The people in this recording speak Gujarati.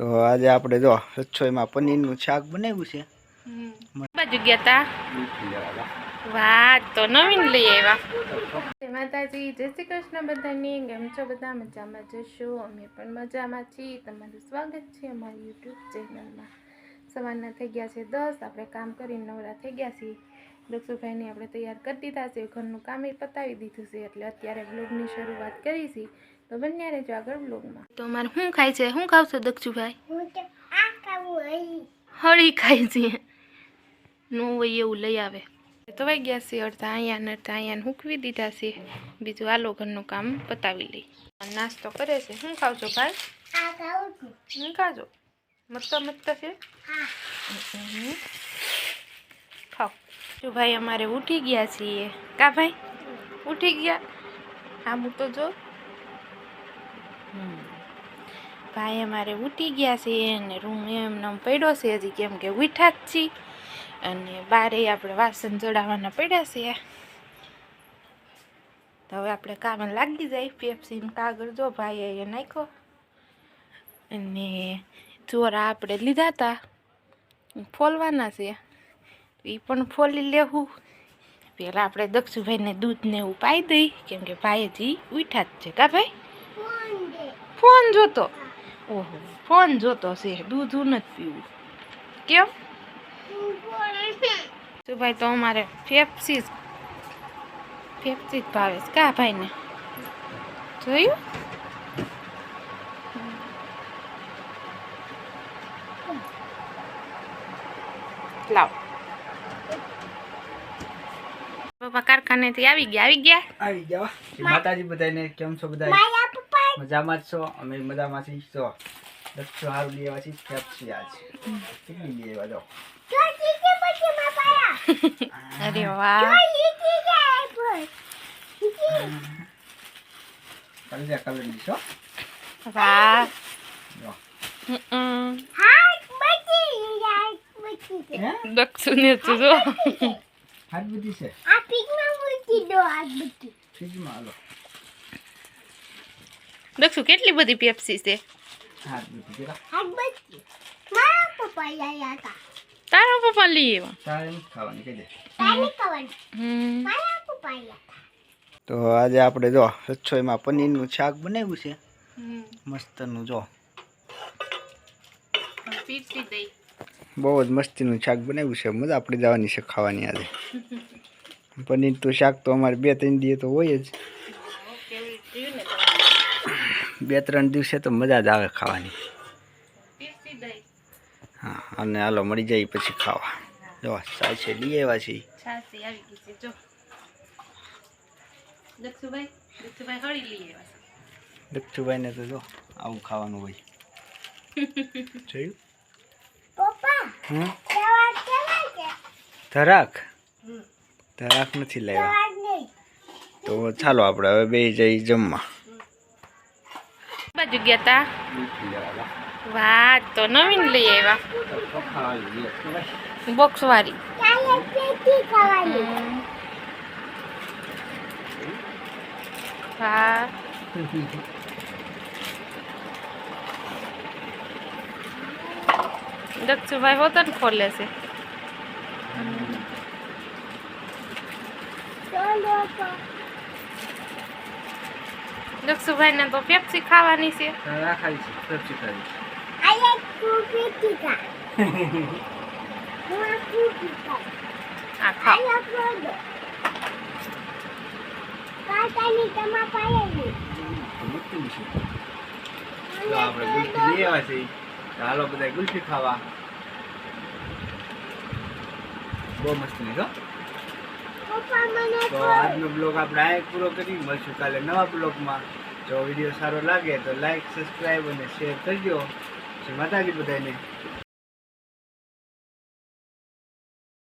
તો આજે આપણે જો રસોઈમાં પનીરનું શાક બનાવ્યું છે. બાજુ ગયા તા? વાત તો નવીન લઈ આવ્યા. માતાજી જય શ્રી કૃષ્ણ બધાની કેમ છો બધા? મજામાં જશો? અમે પણ મજામાં છીએ. તમારું સ્વાગત છે અમારી યુટ્યુબ ચેનલમાં. સવારના થઈ ગયા છે દસ આપણે કામ કરીને નવરા થઈ ગયા છીએ. દક્ષુભાઈને આપણે તૈયાર કરી દીધા છે ઘરનું કામ એ પતાવી દીધું છે એટલે અત્યારે બ્લોગની શરૂઆત કરી છે. તો બન્યા રહેજો આગળ બ્લોગમાં તો અમારે શું ખાય છે? શું ખાવ છો દક્ષુભાઈ હળી ખાય છે. નો હોય એવું લઈ આવે. તો વાઈ ગયા છે અડધા અહીંયા ને અડધા અહીંયા હૂકવી દીધા છે. બીજું આલો ઘરનું કામ પતાવી લઈ. નાસ્તો કરે છે. શું ખાવ છો. ભાઈ શું ખાજો? મસ્તા મસ્તા છે. ખાઓ. જો ભાઈ અમારે ઉઠી ગયા છીએ. કા ભાઈ? ઉઠી ગયા? આમ તો જો ભાઈ અમારે ઉઠી ગયા છે અને રૂમ એમને પડ્યો છે હજી કેમ કે ઉઠ્યા જ છીએ. અને બારે આપણે વાસણ ચડાવવાના પડ્યા છે. તો હવે આપણે કામ લાગી જાય. પેપ્સી કાગળ જો ભાઈ એ નાખ્યો. અને ચોરા આપણે લીધા હતા ફોલવાના છે. એ પણ ફોલી લેવું પહેલાં આપણે દક્ષુભાઈને દૂધ ને એવું પાઈ દઈ. કેમ કે ભાઈ હજી ઉઠ્યા જ છે. કા ભાઈ? ફોન જોતો. ઓહો ફોન જોતો છે દૂધ નથી પીવું. કેમ? તો ભાઈ તો અમારે ફેફસી ફેફસી જ ભાવે છે. કા ભાઈને? જોયું? લાવ. પપ્પા કારખાનેથી આવી ગયા આવી ગયા? આવી ગયા માતાજી બધાને કેમ છો બધા મજામાં જ છો? અમે મજામાં છીએ. છો દક્ષો હારું લઈ આવ્યા છીએ પેપ્સી આજ? કેટલી લઈ આવ્યા અરે વાહ. છો વાહ. હે? દક્ષુને તો જો. હાથ બધી છે? ફ્રીજમાં હાલો. દક્ષુ કેટલી બધી પેપ્સી છે? તારા પપ્પા લઈ હમ. તો આજે આપણે જો રસોઈમાં પનીરનું શાક બનાવ્યું છે. મસ્તનું જો. બહુ જ મસ્તીનું શાક બનાવ્યું છે. મજા આપણે જવાની છે ખાવાની આજે. પનીર તો શાક તો અમારે બે ત્રણ દિવસ તો હોય જ. બે ત્રણ દિવસે તો મજા જ આવે ખાવાની. હા અને હાલો મળી જાય પછી ખાવા. જો ચાલ છે લઈ આવ્યા છે. દક્ષુભાઈ દક્ષુભાઈને તો જો આવું ખાવાનું હોય. જોયું ધરાક? ધરાક નથી લાવ્યા. તો ચાલો આપણે હવે બે જઈ જમવા. બાજુ ગયા તા વાહ તો નવીન લઈ આવ્યા બોક્સ વાળી. હા દક્ષુભાઈ હોતન ખોલે છે દક્ષુભાઈ ને તો પેપ્સી ખાવાની છે ખાઈ છે પેપ્સી ખાઈ આ ખાઓ તો આપણે ગુલ્ફી લઈ આવ્યા છીએ ચાલો હાલો બધા ગુલ્ફી ખાવા બહુ મસ્ત નહીં તો આજનો બ્લોગ આપણે આ પૂરો કરી મળશું કાલે નવા બ્લોગમાં જો વીડિયો સારો લાગે તો લાઈક સબસ્ક્રાઈબ અને શેર કરજો. જે માતાજી બધાને.